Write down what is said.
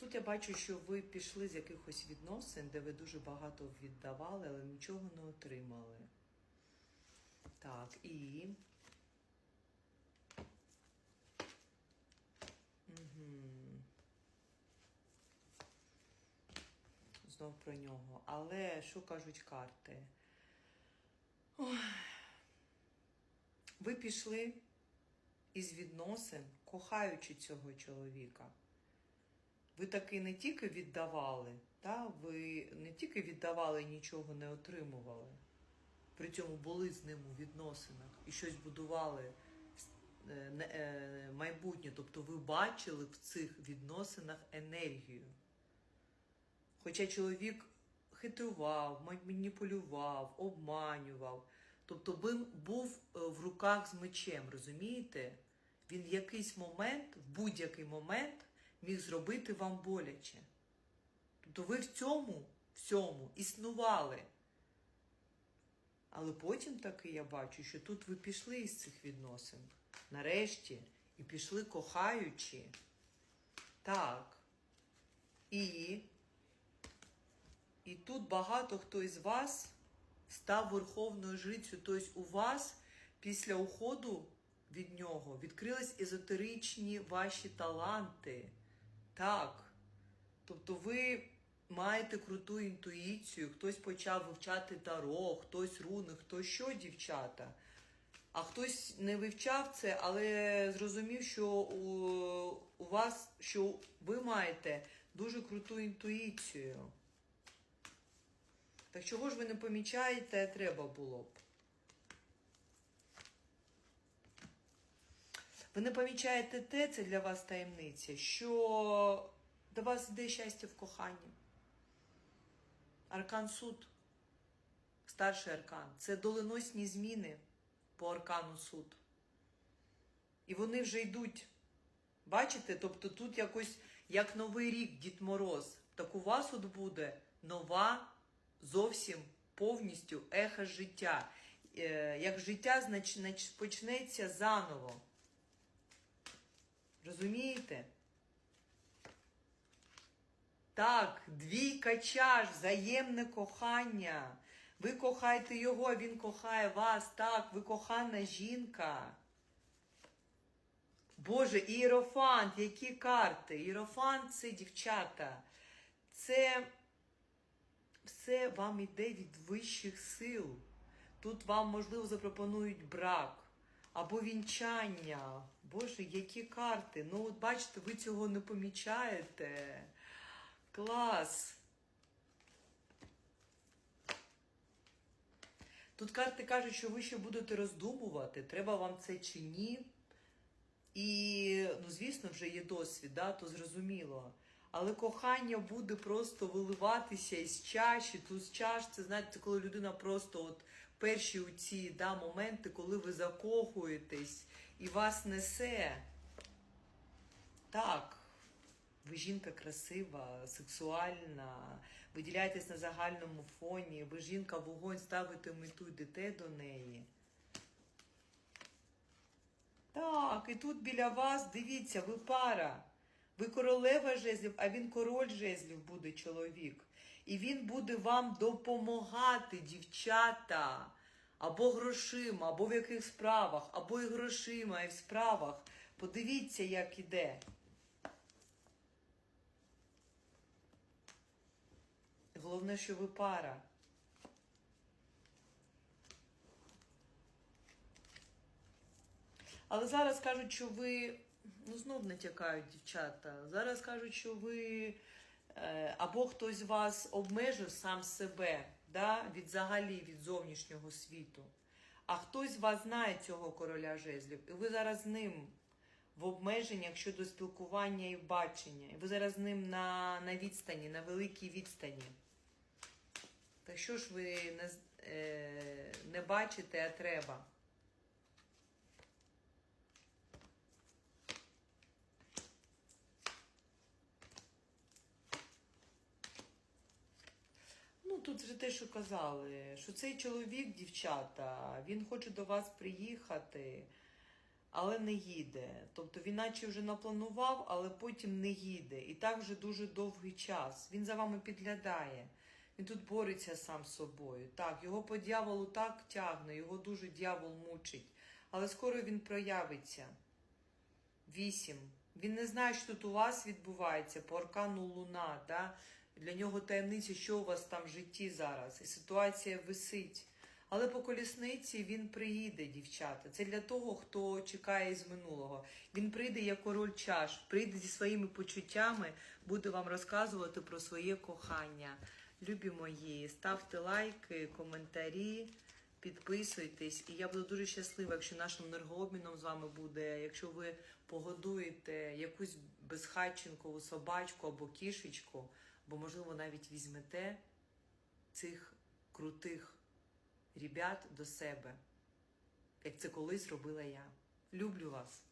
Тут я бачу, що ви пішли з якихось відносин, де ви дуже багато віддавали, але нічого не отримали. Так, і. Угу. Знов про нього. Але що кажуть карти? Ой. Ви пішли із відносин, кохаючи цього чоловіка. Ви таки не тільки віддавали, та? ви не тільки віддавали і нічого не отримували. При цьому були з ним у відносинах і щось будували е, е, майбутнє. Тобто ви бачили в цих відносинах енергію. Хоча чоловік хитрував, маніпулював, обманював. Тобто він був е, в руках з мечем, розумієте? Він в якийсь момент, в будь-який момент міг зробити вам боляче. Тобто ви в цьому, всьому існували. Але потім таки я бачу, що тут ви пішли із цих відносин. Нарешті. І пішли кохаючи. Так. І. І тут багато хто із вас став верховною жрицею. Тобто у вас після уходу від нього відкрились езотеричні ваші таланти. Так. Тобто ви маєте круту інтуїцію, хтось почав вивчати таро, хтось руни, хто що, дівчата. А хтось не вивчав це, але зрозумів, що у, у вас, що ви маєте дуже круту інтуїцію. Так чого ж ви не помічаєте, треба було б. Ви не помічаєте те, це для вас таємниця, що до вас йде щастя в коханні. Аркан суд, старший аркан. Це доленосні зміни по аркану суд. І вони вже йдуть. Бачите? Тобто тут якось як новий рік, Дід Мороз. Так у вас от буде нова, зовсім повністю еха життя. Е, Як життя почнеться заново. Розумієте? Так, двійка чаш, взаємне кохання. Ви кохаєте його, він кохає вас. Так, ви кохана жінка. Боже, іерофант, які карти? Іерофант це дівчата. Це все вам іде від вищих сил. Тут вам, можливо, запропонують брак або вінчання. Боже, які карти. Ну, от бачите, ви цього не помічаєте. Клас. Тут карти кажуть, що ви ще будете роздумувати, треба вам це чи ні. І, ну, звісно, вже є досвід, да, то зрозуміло. Але кохання буде просто виливатися із чаші. Тут з чаш, це знаєте, коли людина просто от перші у ці да, моменти, коли ви закохуєтесь і вас несе. Так, ви жінка красива, сексуальна, виділяєтесь на загальному фоні, ви жінка вогонь ставите мету, йдете до неї. Так, і тут біля вас, дивіться, ви пара. Ви королева жезлів, а він король жезлів буде чоловік. І він буде вам допомагати, дівчата, або грошима, або в яких справах, або і грошима, і в справах. Подивіться, як іде. Головне, що ви пара. Але зараз кажуть, що ви ну знов натякають дівчата. Зараз кажуть, що ви е, або хтось вас обмежив сам себе да, від взагалі від зовнішнього світу, а хтось з вас знає цього короля жезлів, і ви зараз з ним в обмеженнях щодо спілкування і бачення. І ви зараз з ним на, на відстані, на великій відстані. Так що ж ви не, е, не бачите, а треба? Тут вже те, що казали, що цей чоловік, дівчата, він хоче до вас приїхати, але не їде. Тобто він наче вже напланував, але потім не їде. І так вже дуже довгий час. Він за вами підглядає. Він тут бореться сам з собою. Так, його по дьяволу так тягне, його дуже дьявол мучить. Але скоро він проявиться. Вісім. Він не знає, що тут у вас відбувається по аркану Луна. Да? Для нього таємниця, що у вас там в житті зараз. І ситуація висить. Але по колісниці він приїде, дівчата. Це для того, хто чекає із минулого. Він прийде як король чаш, прийде зі своїми почуттями, буде вам розказувати про своє кохання. Любі мої, ставте лайки, коментарі, підписуйтесь. І я буду дуже щаслива, якщо нашим енергообміном з вами буде, якщо ви погодуєте якусь безхатченкову собачку або кішечку, бо, можливо, навіть візьмете цих крутих ребят до себе, як це колись робила я. Люблю вас.